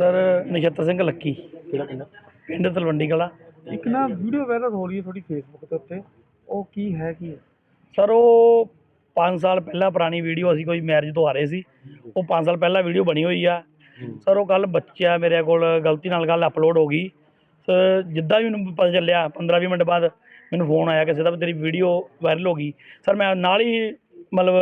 Sir Nachhattar Singh Lucky. ਕਿਹੜਾ ਪਿੰਡ? ਪਿੰਡ ਤਲਵੰਡੀ ਕਲਾ ਇੱਕ ਨਾ ਵੀਡੀਓ ਵਾਇਰਲ ਹੋ ਰਹੀ ਹੈ ਤੁਹਾਡੀ ਫੇਸਬੁੱਕ ਦੇ ਉੱਤੇ। ਉਹ ਕੀ ਹੈ ਕੀ ਸਰ ਉਹ 5 ਸਾਲ ਪਹਿਲਾਂ ਪੁਰਾਣੀ ਵੀਡੀਓ ਅਸੀਂ ਕੋਈ ਮੈਰਿਜ ਤੋਂ ਆ ਰਹੇ ਸੀ। ਉਹ 5 ਸਾਲ ਪਹਿਲਾਂ ਵੀਡੀਓ ਬਣੀ ਹੋਈ ਆ। ਸਰ ਉਹ ਕੱਲ ਬੱਚਾ ਮੇਰੇ ਕੋਲ ਗਲਤੀ ਨਾਲ ਗੱਲ ਅਪਲੋਡ ਹੋ ਗਈ। ਸਰ ਜਿੱਦਾਂ ਵੀ ਮੈਨੂੰ ਪਤਾ ਚੱਲਿਆ 15 20 ਮਿੰਟ ਬਾਅਦ ਮੈਨੂੰ ਫੋਨ ਆਇਆ ਕਿਸੇ ਦਾ ਵੀ ਤੇਰੀ ਵੀਡੀਓ ਵਾਇਰਲ ਹੋ ਗਈ। ਸਰ ਮੈਂ ਨਾਲ ਹੀ ਮਤਲਬ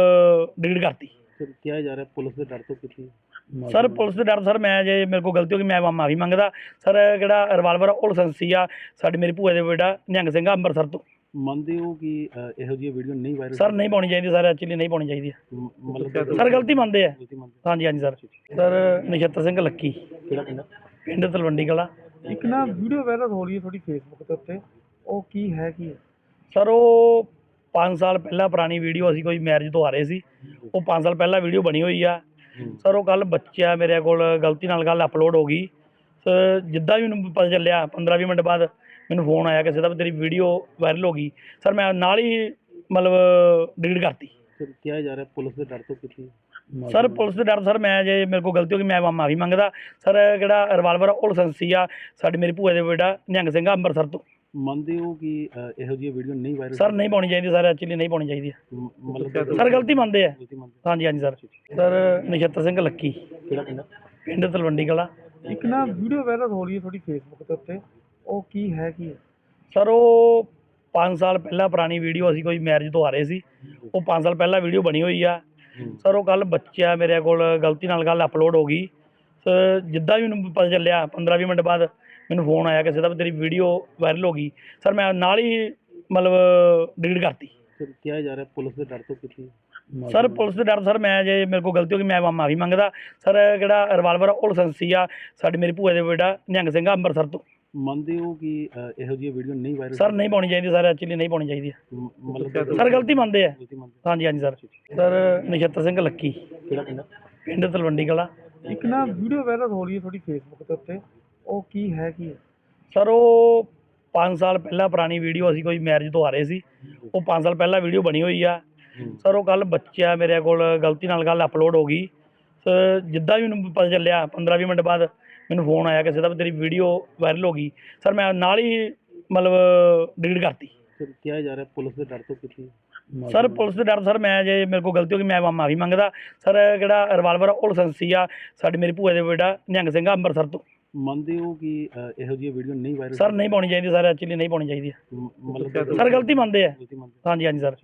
ਡਿਲੀਟ ਕਰਤੀ। ਫਿਰ ਕਿਹਾ ਜਾ ਰਿਹਾ ਪੁਲਿਸ ਦੇ ਡਰ ਤੋਂ ਕੀਤੀ ਸਰ ਪੁਲਿਸ ਦੇ ਡਰ ਸਰ ਮੈਂ ਜੇ ਮੇਰੇ ਕੋਲ ਗਲਤੀ ਹੋ ਗਈ ਮੈਂ ਮਾਫੀ ਮੰਗਦਾ। ਸਰ ਜਿਹੜਾ ਰਿਵਾਲਵਰ ਉਹ ਲਾਇਸੈਂਸੀ ਆ। ਸਾਡੀ ਮੇਰੀ ਭੂਆ ਦੇ ਬੇਟਾ ਨਿਹੰਗ ਸਿੰਘ ਆ ਅੰਮ੍ਰਿਤਸਰ ਤੋਂ। ਮੰਨਦੇ ਹੋ ਕਿ ਅ, ਇਹੋ ਜਿਹੀ ਵੀਡੀਓ ਨਹੀਂ ਵਾਇਰਲ ਸਰ ਨਹੀਂ ਪਾਉਣੀ ਚਾਹੀਦੀ ਸਰ ਐਕਚੁਅਲੀ ਨਹੀਂ ਪਾਉਣੀ ਚਾਹੀਦੀ। ਮਤਲਬ ਸਰ ਗਲਤੀ ਮੰਨਦੇ ਆ। ਗਲਤੀ ਮੰਨਦੇ ਹਾਂਜੀ ਹਾਂਜੀ sir. Sir Nachhattar Singh Lucky. ਕਿਹੜਾ ਪਿੰਡ? ਪਿੰਡ ਤਲਵੰਡੀ ਕਲਾ। ਇੱਕ ਨਾ ਵੀਡੀਓ ਵਾਇਰਲ ਹੋ ਰਹੀ ਹੈ ਤੁਹਾਡੀ ਫੇਸਬੁੱਕ ਦੇ ਉੱਤੇ। ਉਹ ਕੀ ਹੈ ਕੀ ਸਰ ਉਹ 5 ਸਾਲ ਪਹਿਲਾਂ ਪੁਰਾਣੀ ਵੀਡੀਓ ਅਸੀਂ ਕੋਈ ਮੈਰਿਜ ਤੋਂ ਆ ਰਹੇ ਸੀ। ਉਹ 5 ਸਾਲ ਪਹਿਲਾਂ ਵੀਡੀਓ ਬਣੀ ਹੋਈ ਆ। ਸਰ ਉਹ ਕੱਲ ਬੱਚਾ ਮੇਰੇ ਕੋਲ ਗਲਤੀ ਨਾਲ ਗੱਲ ਅਪਲੋਡ ਹੋ ਗਈ। ਸਰ ਜਿੱਦਾਂ ਵੀ ਮੈਨੂੰ ਪਤਾ ਚੱਲਿਆ 15 20 ਮਿੰਟ ਬਾਅਦ ਮੈਨੂੰ ਫੋਨ ਆਇਆ ਕਿਸੇ ਦਾ ਵੀ ਤੇਰੀ ਵੀਡੀਓ ਵਾਇਰਲ ਹੋ ਗਈ। ਸਰ ਮੈਂ ਨਾਲ ਹੀ ਮਤਲਬ ਡਿਲੀਟ ਕਰਤੀ। ਫਿਰ ਕਿਹਾ ਜਾ ਰਿਹਾ ਪੁਲਿਸ ਦੇ ਡਰ ਤੋਂ ਕੀਤੀ ਸਰ ਪੁਲਿਸ ਦੇ ਡਰ ਸਰ ਮੈਂ ਜੇ ਮੇਰੇ ਕੋਲ ਗਲਤੀ ਹੋ ਗਈ ਮੈਂ ਮਾਫੀ ਮੰਗਦਾ। ਸਰ ਜਿਹੜਾ ਰਿਵਾਲਵਰ ਉਹ ਲਾਇਸੈਂਸੀ ਆ। ਸਾਡੀ ਮੇਰੀ ਭੂਆ ਦੇ ਬੇਟਾ ਨਿਹੰਗ ਸਿੰਘ ਆ ਅੰਮ੍ਰਿਤਸਰ ਤੋਂ। ਮੰਨਦੇ ਹੋ ਕਿ ਅ, ਇਹੋ ਜਿਹੀ ਵੀਡੀਓ ਨਹੀਂ ਵਾਇਰਲ ਸਰ ਨਹੀਂ ਪਾਉਣੀ ਚਾਹੀਦੀ ਸਰ ਐਕਚੁਅਲੀ ਨਹੀਂ ਪਾਉਣੀ ਚਾਹੀਦੀ। ਮਤਲਬ ਸਰ ਗਲਤੀ ਮੰਨਦੇ ਆ। ਗਲਤੀ ਮੰਨਦੇ ਹਾਂਜੀ ਹਾਂਜੀ sir sir Nachhattar Singh Lucky. ਕਿਹੜਾ ਪਿੰਡ? ਪਿੰਡ ਤਲਵੰਡੀ ਕਲਾ ਇੱਕ ਨਾ ਵੀਡੀਓ ਵਾਇਰਲ ਹੋ ਰਹੀ ਹੈ ਤੁਹਾਡੀ ਫੇਸਬੁੱਕ ਦੇ ਉੱਤੇ। ਉਹ ਕੀ ਹੈ ਕੀ ਸਰ ਉਹ 5 ਸਾਲ ਪਹਿਲਾਂ ਪੁਰਾਣੀ ਵੀਡੀਓ ਅਸੀਂ ਕੋਈ ਮੈਰਿਜ ਤੋਂ ਆ ਰਹੇ ਸੀ। ਉਹ 5 ਸਾਲ ਪਹਿਲਾਂ ਵੀਡੀਓ ਬਣੀ ਹੋਈ ਆ। ਸਰ ਉਹ ਕੱਲ ਬੱਚਾ ਮੇਰੇ ਕੋਲ ਗਲਤੀ ਨਾਲ ਗੱਲ ਅਪਲੋਡ ਹੋ ਗਈ। ਸਰ ਜਿੱਦਾਂ ਵੀ ਮੈਨੂੰ ਪਤਾ ਚੱਲਿਆ 15 20 ਮਿੰਟ ਬਾਅਦ ਮੈਨੂੰ ਫੋਨ ਆਇਆ ਕਿਸੇ ਦਾ ਵੀ ਤੇਰੀ ਵੀਡੀਓ ਵਾਇਰਲ ਹੋ ਗਈ। ਸਰ ਮੈਂ ਨਾਲ ਹੀ ਮਤਲਬ ਡਿਲੀਟ ਕਰਤੀ। ਫਿਰ ਕਿਹਾ ਜਾ ਰਿਹਾ ਪੁਲਿਸ ਦੇ ਡਰ ਤੋਂ ਕੀਤੀ ਸਰ ਪੁਲਿਸ ਦੇ ਡਰ ਸਰ ਮੈਂ ਜੇ ਮੇਰੇ ਕੋਲ ਗਲਤੀ ਹੋ ਗਈ ਮੈਂ ਮਾਫੀ ਮੰਗਦਾ। ਸਰ ਜਿਹੜਾ ਰਿਵਾਲਵਰ ਉਹ ਲਾਇਸੈਂਸੀ ਆ। ਸਾਡੀ ਮੇਰੀ ਭੂਆ ਦੇ ਬੇਟਾ ਨਿਹੰਗ ਸਿੰਘ ਆ ਅੰਮ੍ਰਿਤਸਰ ਤੋਂ। ਮੰਨਦੇ ਹੋ ਕਿ ਅ, ਇਹੋ ਜਿਹੀ ਵੀਡੀਓ ਨਹੀਂ ਵਾਇਰਲ ਸਰ ਨਹੀਂ ਪਾਉਣੀ ਚਾਹੀਦੀ ਸਰ ਐਕਚੁਅਲੀ ਨਹੀਂ ਪਾਉਣੀ ਚਾਹੀਦੀ। ਮਤਲਬ ਸਰ ਗਲਤੀ ਮੰਨਦੇ ਆ। ਗਲਤੀ ਮੰਨਦੇ ਹਾਂਜੀ ਹਾਂਜੀ sir. Sir Nachhattar Singh Lucky. ਕਿਹੜਾ ਪਿੰਡ? ਪਿੰਡ ਤਲਵੰਡੀ ਕਲਾ। ਇੱਕ ਨਾ ਵੀਡੀਓ ਵਾਇਰਲ ਹੋ ਰਹੀ ਹੈ ਤੁਹਾਡੀ ਫੇਸਬੁੱਕ ਦੇ ਉੱਤੇ। ਉਹ ਕੀ ਹੈ ਕੀ ਸਰ ਉਹ 5 ਸਾਲ ਪਹਿਲਾਂ ਪੁਰਾਣੀ ਵੀਡੀਓ ਅਸੀਂ ਕੋਈ ਮੈਰਿਜ ਤੋਂ ਆ ਰਹੇ ਸੀ। ਉਹ 5 ਸਾਲ ਪਹਿਲਾਂ ਵੀਡੀਓ ਬਣੀ ਹੋਈ ਆ। ਸਰ ਉਹ ਕੱਲ ਬੱਚਾ ਮੇਰੇ ਕੋਲ ਗਲਤੀ ਨਾਲ ਗੱਲ ਅਪਲੋਡ ਹੋ ਗਈ। ਸਰ ਜਿੱਦਾਂ ਵੀ ਮੈਨੂੰ ਪਤਾ ਚੱਲਿਆ 15 20 ਮਿੰਟ ਬਾਅਦ ਮੈਨੂੰ ਫੋਨ ਆਇਆ ਕਿਸੇ ਦਾ ਵੀ ਤੇਰੀ ਵੀਡੀਓ ਵਾਇਰਲ ਹੋ ਗਈ। ਸਰ ਮੈਂ ਨਾਲ ਹੀ ਮਤਲਬ ਡਿਲੀਟ ਕਰਤੀ। ਫਿਰ ਕਿਹਾ ਜਾ ਰਿਹਾ ਪੁਲਿਸ ਦੇ ਡਰ ਤੋਂ ਕੀਤੀ ਸਰ ਪੁਲਿਸ ਦੇ ਡਰ ਸਰ ਮੈਂ ਜੇ ਮੇਰੇ ਕੋਲ ਗਲਤੀ ਹੋ ਗਈ ਮੈਂ ਮਾਫੀ ਮੰਗਦਾ। ਸਰ ਜਿਹੜਾ ਰਿਵਾਲਵਰ ਉਹ ਲਾਇਸੈਂਸੀ ਆ। ਸਾਡੀ ਮੇਰੀ ਭੂਆ ਦੇ ਬੇਟਾ ਨਿਹੰਗ ਸਿੰਘ ਅੰਮ੍ਰਿਤਸਰ ਤੋਂ। ਮੰਨਦੇ ਹੋ ਕਿ ਅ, ਇਹੋ ਜਿਹੀ ਵੀਡੀਓ ਨਹੀਂ ਵਾਇਰਲ ਸਰ ਨਹੀਂ ਪਾਉਣੀ ਚਾਹੀਦੀ ਸਰ ਐਕਚੁਅਲੀ ਨਹੀਂ ਪਾਉਣੀ ਚਾਹੀਦੀ। ਮਤਲਬ ਸਰ ਗਲਤੀ ਮੰਨਦੇ ਆ। ਗਲਤੀ ਮੰਨਦੇ ਹਾਂਜੀ ਹਾਂਜੀ ਸਰ।